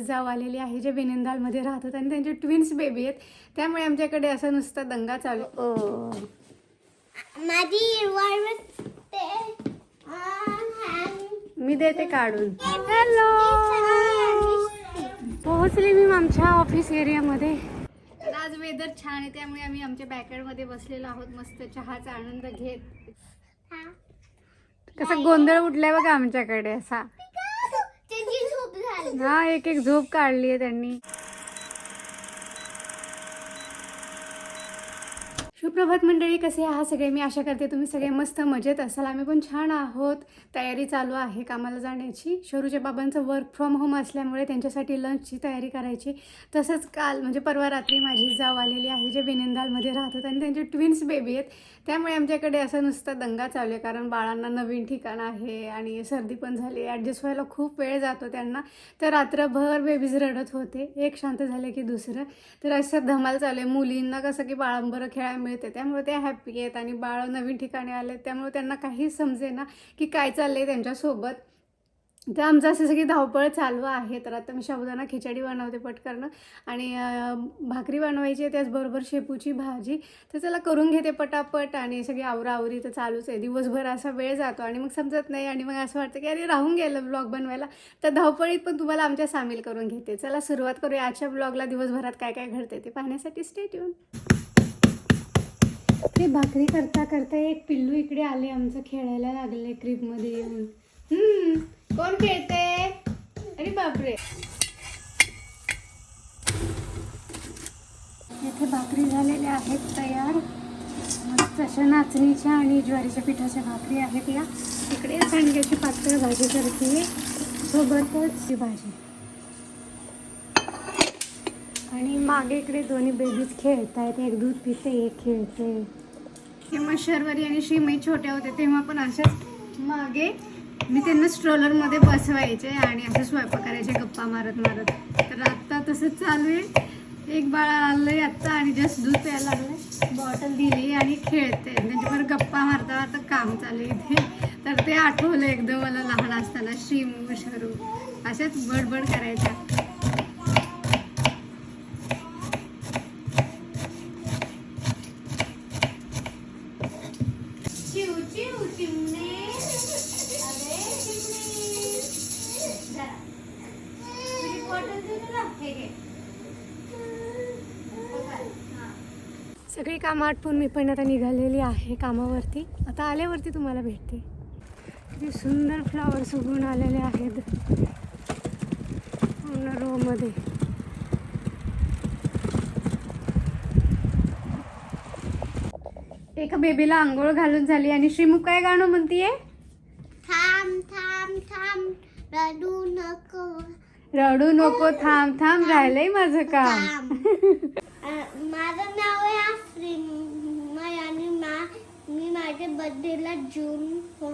जाव आलेली आहे जे बेनिंदालमध्ये राहतात आणि त्यांचे ट्विन्स बेबी आहेत. त्यामुळे आमच्याकडे असं नुसतं दंगा चालू. मी देते काढून. हॅलो पोहोचले मी आमच्या ऑफिस एरियामध्ये तर आज वेदर छान आहे त्यामुळे आम्ही आमच्या बॅकयार्डमध्ये बसलेलो आहोत मस्त चहाचा आनंद घेत. कसा गोंधळ उठलाय बघा आमच्याकडे असा. हा एक एक झोप काढली आहे त्यांनी सुप्रभात मंडळी कसे आहात सगळे? मी आशा करते तुम्ही सगळे मस्त मजेत असाल. आम्ही पण छान आहोत. तयारी चालू आहे कामाला जाण्याची. शरूच्या बाबांचं वर्क फ्रॉम होम असल्यामुळे त्यांच्यासाठी लंचची तयारी करायची. तसंच काल म्हणजे परवा रात्री माझी जाव आलेली आहे जे बेनिंदालमध्ये राहतात आणि त्यांचे ट्विन्स बेबी आहेत. त्यामुळे आमच्याकडे असं नुसतं दंगा चालू आहे कारण बाळांना नवीन ठिकाण आहे आणि सर्दी पण झाली ॲडजस्ट व्हायला खूप वेळ जातो त्यांना. तर रात्रभर बेबीज रडत होते. एक शांत झाले की दुसरं. तर असं धमाल चालू आहे. मुलींना कसं की बाळांबरं खेळायला मिळते. त्यामुळे ते हॅप्पी आहेत आणि बाळ नवीन ठिकाणी आले. त्यामुळे त्यांना काही समजेना की काय चाललं आहे त्यांच्यासोबत. तर आमचं असं सगळी धावपळ चालू आहे. तर आता मी साबुदाणा खिचडी बनवते पटकन. आणि भाकरी बनवायची आहे त्याचबरोबर शेपूची भाजी. तर चला करून घेते पटापट. आणि सगळी आवराआवरी तर चालूच आहे. दिवसभर असा वेळ जातो. आणि मग समजत नाही. आणि मग असं वाटतं की अरे राहून गेलं ब्लॉग बनवायला. तर धावपळीत पण तुम्हाला आमच्या सामील करून घेते. चला सुरुवात करूया. आजच्या ब्लॉगला दिवसभरात काय काय घडते ते पाहण्यासाठी स्टेट येऊन ते भाकरी करता करता एक पिल्लू इकडे आले आमचं खेळायला लागले क्रीपमध्ये येऊन. हम्म कोण खेळते? अरे बापरे. इथे भाकरी झालेल्या आहेत तयार. मस्त अशा नाचणीच्या आणि ज्वारीच्या पिठाच्या भाकरी आहेत या. इकडे सांडग्याची पातळ भाजी करते. सोबतच ती भाजी. आणि मागे इकडे दोन्ही बेबीज खेळत आहेत एक दूध पिते एक खेळते. तेव्हा शर्वरी आणि श्रीमई छोट्या होत्या तेव्हा पण अशाच मागे मी त्यांना स्ट्रोलरमध्ये बसवायचे आणि असं स्वयंपाक करायचे गप्पा मारत मारत. तर आत्ता तसंच चालू आहे. एक बाळ आलंय आत्ता आणि जस्ट दूध प्यायला लागलं बॉटल दिली आणि खेळते. त्यांच्यावर गप्पा मारता मारता काम चालू आहे इथे. तर ते आठवलं एकदम मला लहान असताना श्रीमू शरू अशाच बडबड करायच्या. सगळी कामं आटपून मी पण आता निघालेली आहे कामावरती. आता आल्यावरती तुम्हाला भेटते. किती सुंदर फ्लावर्स उगवून आलेले आहेत. पूर्ण रोमध्ये एका बेबीला आंघोळ घालून झाली आणि श्रीमुख काय गाणं म्हणतीये? थांब थांब थांब रडू नको. रडू नको थांब थांब राहिलंय माझं काम. माझं नाव आहे आफरीन आणि मा मी माझ्या बर्थडेला जून हो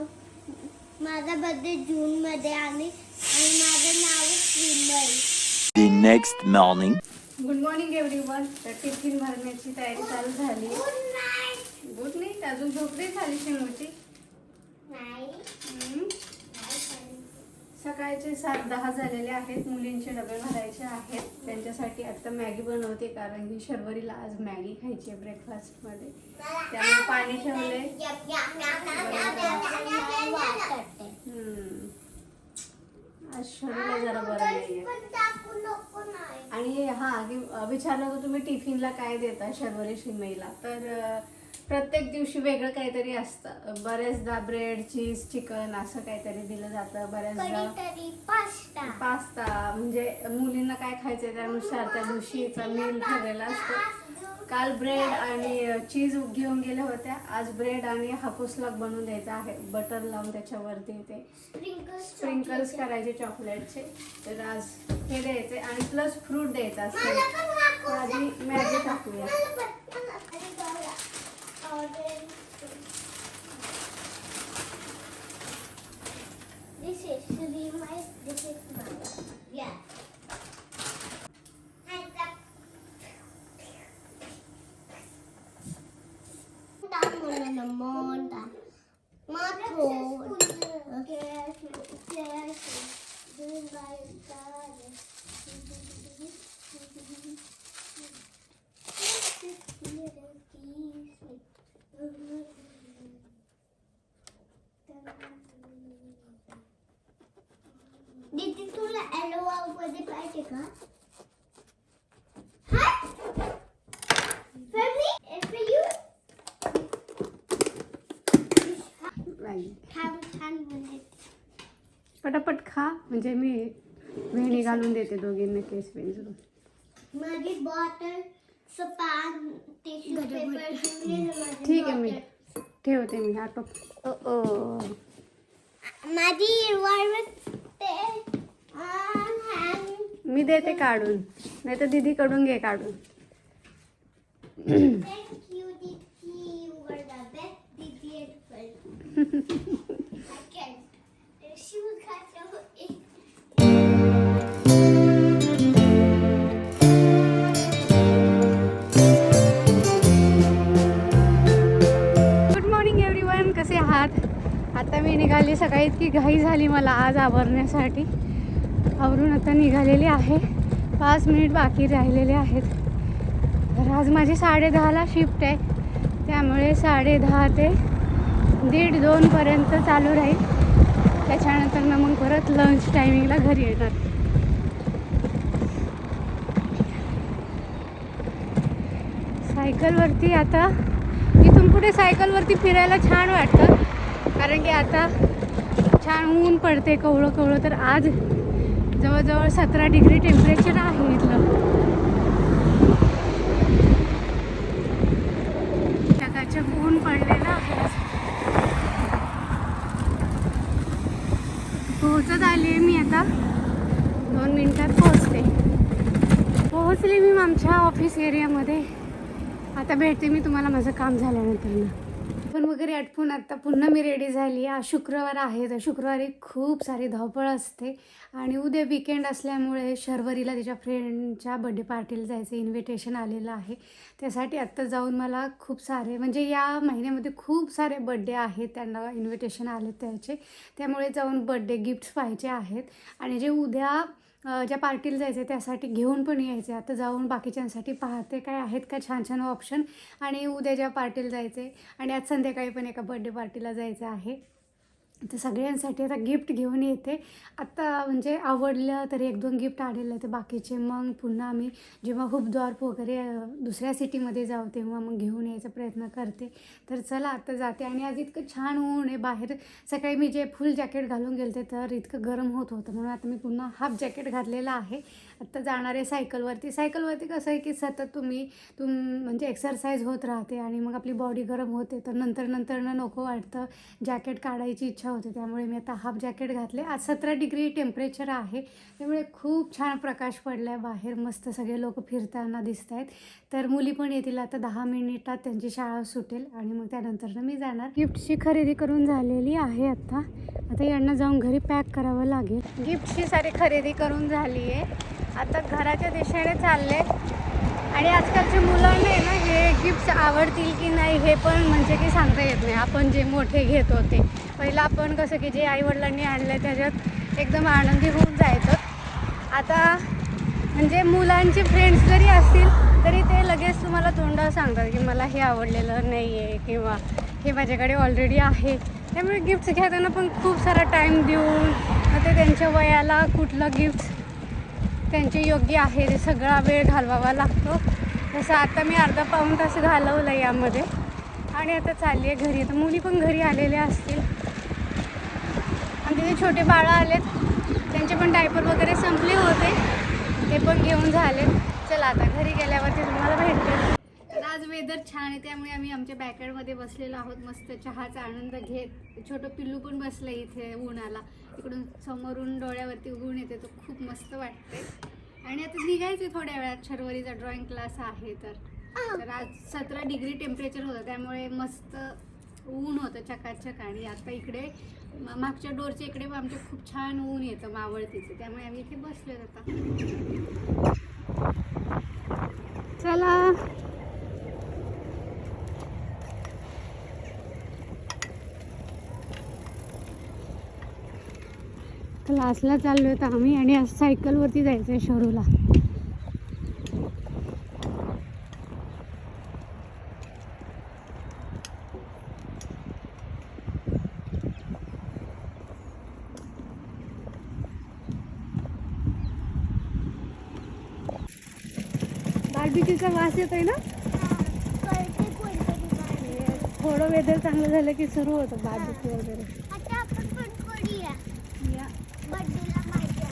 माझा बर्थडे जून मध्ये आणि आणि माझं नाव आहे Shreemay The next morning. Good morning everyone तर टिफिन भरण्याची तयारी चालू झाली. गुड नाही अजून झोपडी झाली शिमूची नाही हम्म. सकाळचे सात दहा झालेले आहेत. मुलींचे डबे भरायचे आहेत. त्यांच्यासाठी आता मॅगी बनवते कारण की शर्वरीला आज मॅगी खायची आहे ब्रेकफास्टमध्ये त्यामुळे पाणी ठेवले आज शरीरला जरा बरं नाही आणि हा विचारलं होतं तुम्ही टिफिनला काय देता शर्वरी शिमेला तर प्रत्येक दिवशी वेगळं काहीतरी असतं. बऱ्याचदा ब्रेड चीज चिकन असं काहीतरी दिलं जातं. बऱ्याचदा कधीतरी पास्ता पास्ता म्हणजे मुलींना काय खायचंय त्यानुसार त्या दिवशीचा मेल ठरलेला असतो. काल ब्रेड आणि चीज घेऊन गेल्या होत्या. आज ब्रेड आणि हापूस लाग बनवून द्यायचा आहे. बटर लावून त्याच्यावरती ते स्प्रिंकल्स करायचे चॉकलेटचे तर आज हे द्यायचे आणि प्लस फ्रूट द्यायचा असते. तर आधी मॅगी टाकूया. This is mine. Yeah. Hands mo na naman. Mato. Yes, yes. This आहे का हाय For me? And for you? छान छान बनले पटापट खा म्हणजे मी वेणी घालून देते दोघींना केस पेन्सिल माझी बॉटल पान टिश्यू पेपर ठीक आहे मी ठेवते मी आटोप ओ देते काढून. नाही तर दीदीकडून घे काढून. गुड मॉर्निंग एव्हरीवन कसे आहात? आता मी निघाली. सकाळी इतकी घाई झाली मला आज आवरण्यासाठी. आवरून आता निघालेली आहे. पाच मिनिट बाकी राहिलेले आहेत. तर आज माझी साडेदहाला शिफ्ट आहे. त्यामुळे साडेदहा ते दीड दोनपर्यंत चालू राहील. त्याच्यानंतर ना मग परत लंच टायमिंगला घरी येणार. सायकलवरती आता इथून पुढे सायकलवरती फिरायला छान वाटतं. कारण की आता छान ऊन पडते कवळं कवळं तर आज जवळजवळ सतरा डिग्री टेम्परेचर आहे इथलं. चकाचक ऊन पडलेलं आहे. पोहोचत आली मी आता. दोन मिनटात पोहोचते. पोहोचले मी आमच्या ऑफिस एरियामध्ये आता भेटते मी तुम्हाला माझं काम झाल्यानंतर ना पण वगैरे आटपून आता पुन्हा मी रेडी झाली. आज शुक्रवार आहे तर शुक्रवारी खूप सारी धावपळ असते. आणि उद्या विकेंड असल्यामुळे शर्वरीला तिच्या फ्रेंडच्या बड्डे पार्टीला जायचं इन्व्हिटेशन आलेलं आहे. त्यासाठी आत्ता जाऊन मला खूप सारे म्हणजे या महिन्यामध्ये खूप सारे बड्डे आहेत त्यांना इन्व्हिटेशन आले त्याचे. त्यामुळे जाऊन बड्डे गिफ्ट्स पाहिजे आहेत. आणि जे उद्या ज्या पार्टीला जायचं आहे त्यासाठी घेऊन पण यायचे आता जाऊन बाकीच्यांसाठी पाहते काय आहेत का छान छान ऑप्शन आणि उद्या ज्या पार्टीला जायचं आहे आणि आज संध्याकाळी पण एका बड्डे पार्टीला जायचं आहे. तर सगळ्यांसाठी आता गिफ्ट घेऊन येते. आत्ता म्हणजे आवडलं तरी एक दोन गिफ्ट आणलेलं आहे तर बाकीचे. मग पुन्हा आम्ही जेव्हा हुबद्वार वगैरे दुसऱ्या सिटीमध्ये जाऊ तेव्हा मग घेऊन यायचा प्रयत्न करते. तर चला आता जाते. आणि आज इतकं छान ऊन आहे बाहेर. सकाळी मी जे फुल जॅकेट घालून गेलते तर इतकं गरम होत होतं. म्हणून आता मी पुन्हा हाफ जॅकेट घातलेलं आहे. आत्ता जाणारे सायकलवरती. सायकलवरती कसं आहे की सतत तुम्ही तुम म्हणजे एक्सरसाइज होत राहते आणि मग आपली बॉडी गरम होते तर नंतर नंतर नको वाटतं. जॅकेट काढायची इच्छा होते त्यामुळे मी आता हाफ जॅकेट घातले. आज सतरा डिग्री टेम्परेचर आहे. त्यामुळे खूप छान प्रकाश पडला आहे बाहेर. मस्त सगळे लोक फिरताना दिसत आहेत तर मुली पण येतील आता दहा मिनिटात त्यांची शाळा सुटेल आणि मग त्यानंतर मी जाणार. गिफ्टची खरेदी करून झालेली आहे आता. आता यांना जाऊन घरी पॅक करावं लागेल. गिफ्टची सारी खरेदी करून झाली आहे आता घराच्या दिशेने चालले. आणि आजकालचे मुलांना आहे ना हे गिफ्ट्स आवडतील की नाही हे पण म्हणजे की सांगता येत नाही. आपण जे मोठे घेत होते. पहिलं आपण कसं की जे आईवडिलांनी आणलं त्याच्यात एकदम आनंदी होऊन जायचं. आता म्हणजे मुलांचे फ्रेंड्स जरी असतील तरी ते लगेच तुम्हाला तोंडावर सांगतात की मला हे आवडलेलं नाही आहे किंवा हे माझ्याकडे ऑलरेडी आहे. त्यामुळे गिफ्ट्स घेताना पण खूप सारा टाईम देऊन मग ते त्यांच्या वयाला कुठलं गिफ्ट त्यांचे योग्य आहे ते सगळा वेळ घालवावा लागतो. जसं आता मी अर्धा पाऊण तास घालवलं यामध्ये. आणि आता चालली आहे घरी. तर मुली पण घरी आलेल्या असतील. आणि तिथे छोटे बाळं आलेत. त्यांचे पण डायपर वगैरे संपले होते. ते पण घेऊन झाले चला आता घरी गेल्यावरती तुम्हाला भेटते. आज वेदर छान आहे त्यामुळे आम्ही आमच्या बॅकयार्डमध्ये बसलेलो आहोत मस्त चहाचा आनंद घेत. छोटं पिल्लू पण बसलं इथे उन्हाला इकडून समोरून डोळ्यावरती ऊन येते तो खूप मस्त वाटते. आणि आता निघायचे थोड्या वेळात शर्वरीचा ड्रॉइंग क्लास आहे तर. तर आज सतरा डिग्री टेम्परेचर होतं त्यामुळे मस्त ऊन होतं चकाचक. आणि आता इकडे मागच्या डोरच्या इकडे आमचे खूप छान ऊन येतं मावळतीचं त्यामुळे आम्ही इथे बसलो आता. चला. क्लासला चाललो होतो आम्ही आणि आज सायकलवरती जायचं आहे शरूला बार्बिक्यूचा वास येतोय ना? कळते कोणतं दुकान थोडं वेदर चांगलं झालं की सुरू होतं बार्बिक्यू वगैरे आता आपण पण करूया या. बर्थडेला माझ्या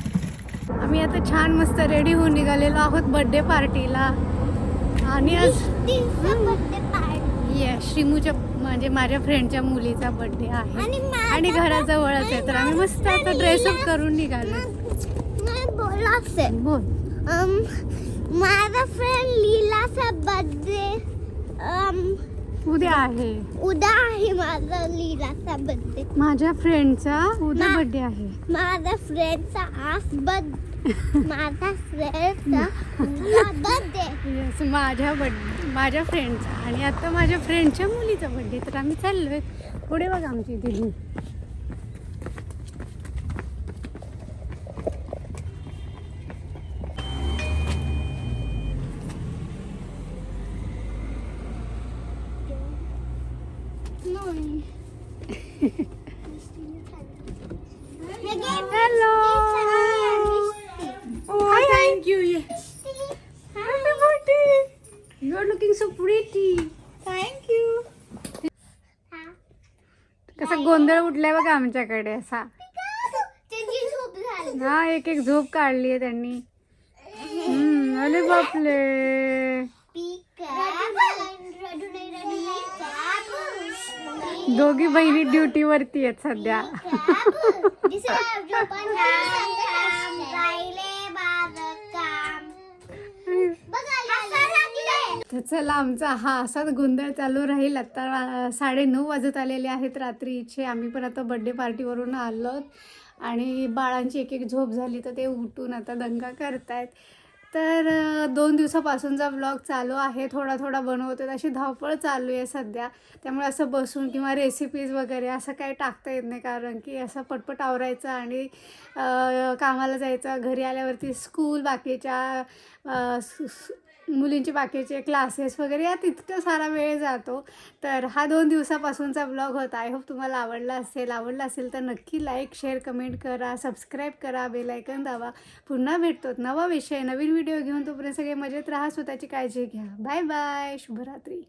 आम्ही आता छान मस्त रेडी होऊन निघालेलो आहोत बर्थडे पार्टीला आणि आज श्रीमूच्या म्हणजे माझ्या फ्रेंडच्या मुलीचा बर्थडे आहे. आणि घराजवळच आहे तर आम्ही मस्त आता ड्रेसअप करून निघालो. बोल. माझा फ्रेंड लीलाचा बर्थडे उद्या आहे. उद्या आहे माझा लीलाचा बर्थडे माझ्या फ्रेंडचा उद्या मा- बर्थडे आहे. माझ्या फ्रेंडचा आज बर्थडे माझ्या फ्रेंडचा बर्थडे Yes, माझ्या बर्थडे माझ्या फ्रेंडचा आणि आता माझ्या फ्रेंडच्या मुलीचा बर्थडे तर आम्ही चाललोय. पुढे बघा आमची दिली hello Oh, thank you. Happy birthday. You are looking so pretty. Thank you. कसा गोंधळ उठलाय बघा आमच्याकडे असा हा एक एक झोप काढली आहे त्यांनी हम्म, अरे बापले दोघी बहिणी ड्युटी वरती आहेत सध्या. चला आमचा हा असाच गोंधळ चालू राहील. आता साडे नऊ वाजत आलेले आहेत रात्रीचे. आम्ही पण आता बड्डे पार्टीवरून आलो आणि बाळांची एक एक झोप झाली तर ते उठून आता दंगा करतायत. तर दोन दिवसापासूनचा ब्लॉग चालू आहे थोडा थोडा बनवतो अशी धावपळ चालू आहे सध्या. त्यामुळे असं बसून किंवा रेसिपीज वगैरे असं काही टाकता येत नाही कारण की असं पटपट आवरायचं आणि कामाला जायचं घरी आल्यावरती स्कूल बाकीच्या मुलींचे बाकीचे क्लासेस वगैरे यात इतका सारा वेळ जातो. तर हा दोन दिवसापासूनचा ब्लॉग होता. आय होप तुम्हाला आवडला असेल. आवडला असेल तर नक्की लाईक शेअर कमेंट करा. सबस्क्राईब करा. बेलायकन दावा पुन्हा भेटतो. नवा विषय नवीन व्हिडिओ घेऊन तोपर्यंत सगळे मजेत राहा. स्वतःची काळजी घ्या. बाय बाय शुभरात्री.